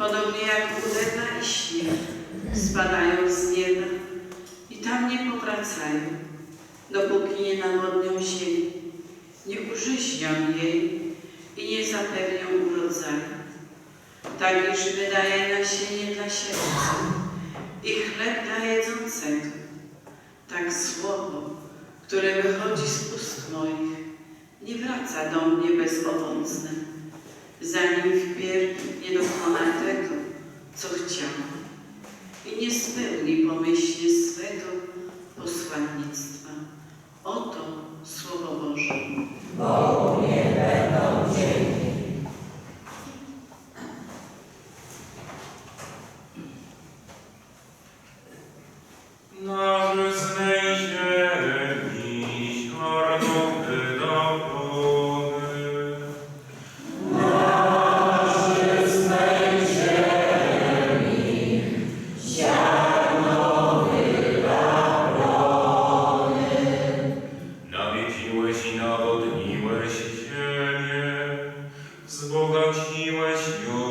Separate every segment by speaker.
Speaker 1: podobnie jak ulewa i śnieg, spadają z nieba i tam nie powracają, dopóki nie nawodnią ziemi, nie użyźnią jej i nie zapewnią urodzaju. Tak iż wydaje nasienie dla siewcy i chleb dla jedzącego. Tak słowo, które wychodzi z ust moich, nie wraca do mnie bezowocne, zanim wpierw nie dokona tego, co chciałam. I nie spełni pomyślnie
Speaker 2: your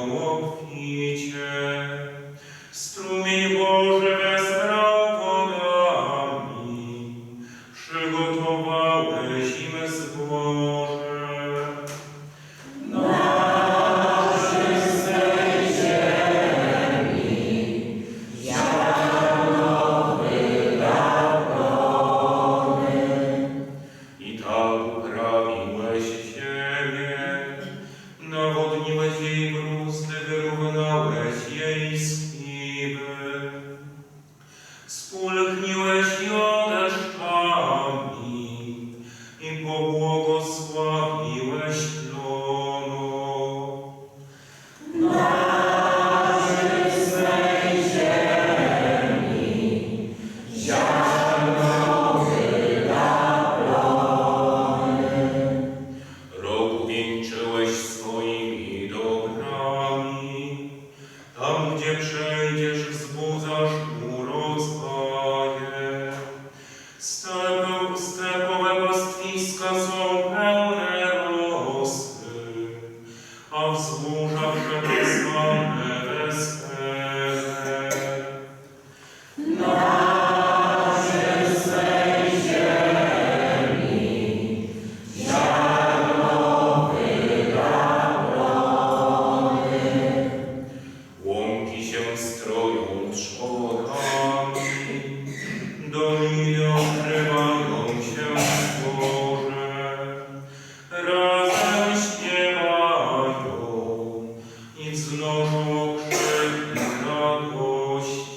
Speaker 2: i wznoszą krzyki radości.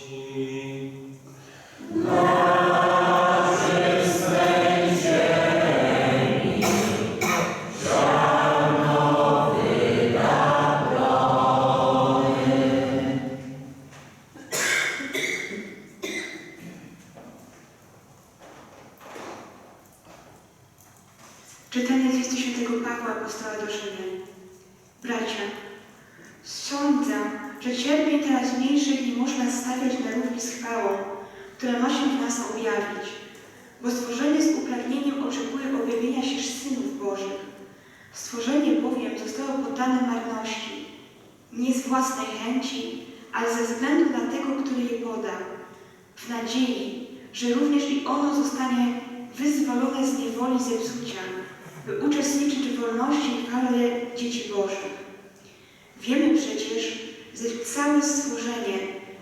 Speaker 3: Czytanie z listu świętego Pawła apostoła do Rzymian. Bracia, sądzę, że cierpień teraźniejszych nie można stawiać na równi z chwałą, która ma się w nas objawić, bo stworzenie z upragnieniem oczekuje objawienia się synów Bożych. Stworzenie bowiem zostało poddane marności, nie z własnej chęci, ale ze względu na tego, który je podał, w nadziei, że również i ono zostanie wyzwolone z niewoli zepsucia, by uczestniczyć w wolności i chwale dzieci Bożych. Wiemy przecież, że całe stworzenie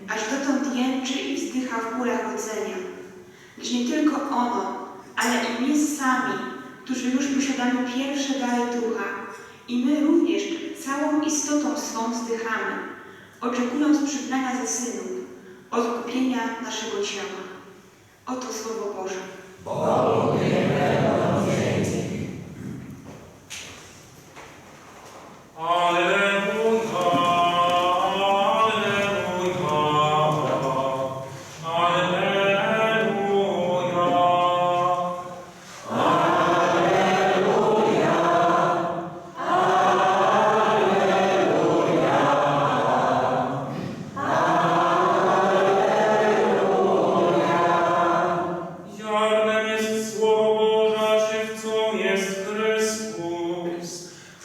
Speaker 3: aż dotąd jęczy i wzdycha w bólach rodzenia. Lecz nie tylko ono, ale i my sami, którzy już posiadamy pierwsze dary ducha, i my również całą istotą swą wzdychamy, oczekując przyznania ze synów, odkupienia naszego ciała. Oto Słowo Boże.
Speaker 4: Bogu nie będą dzięki.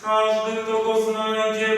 Speaker 2: Każdy, kto go znajdzie,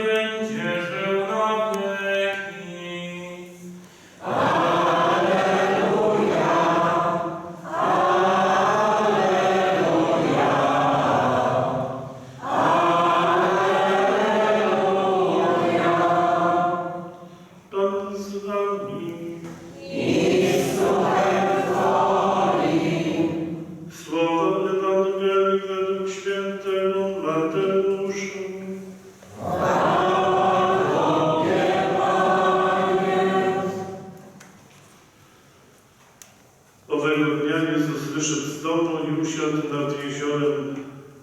Speaker 2: dnia Jezus wyszedł z domu i usiadł nad jeziorem.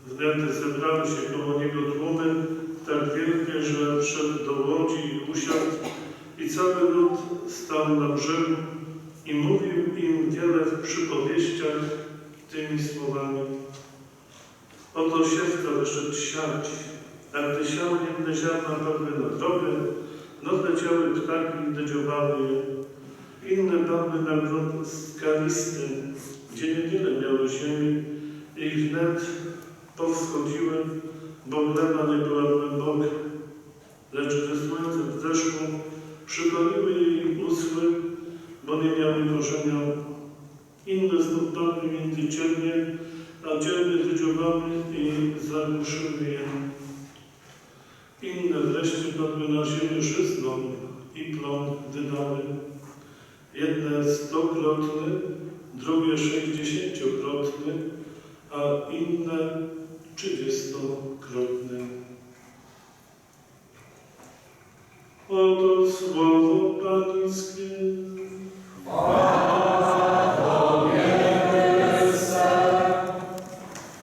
Speaker 5: Wtedy zebrały się koło Niego tłumy, tak wielkie, że wszedł do łodzi i usiadł. I cały lud stał na brzegu i mówił im wiele w przypowieściach tymi słowami. Oto siewca wyszedł siać, a gdy siał jedne ziarna padły na drogę, no leciały ptaki i dydziowały je inne padły na grunt skalisty, gdzie niewiele miało ziemi i wnet powschodziły, bo gleba nie była głęboka. Lecz gdy słońce wzeszło, przygoniły jej usły, bo nie miały korzenia. Inne znów padły między ciemnie, a dzielnie wydziobały i zagłuszyły je. Inne wreszcie padły na ziemię żyzną i plon wydały. Jedne stokrotny, drugie sześćdziesięciokrotny, a inne trzydziestokrotny. Oto słowo Pańskie.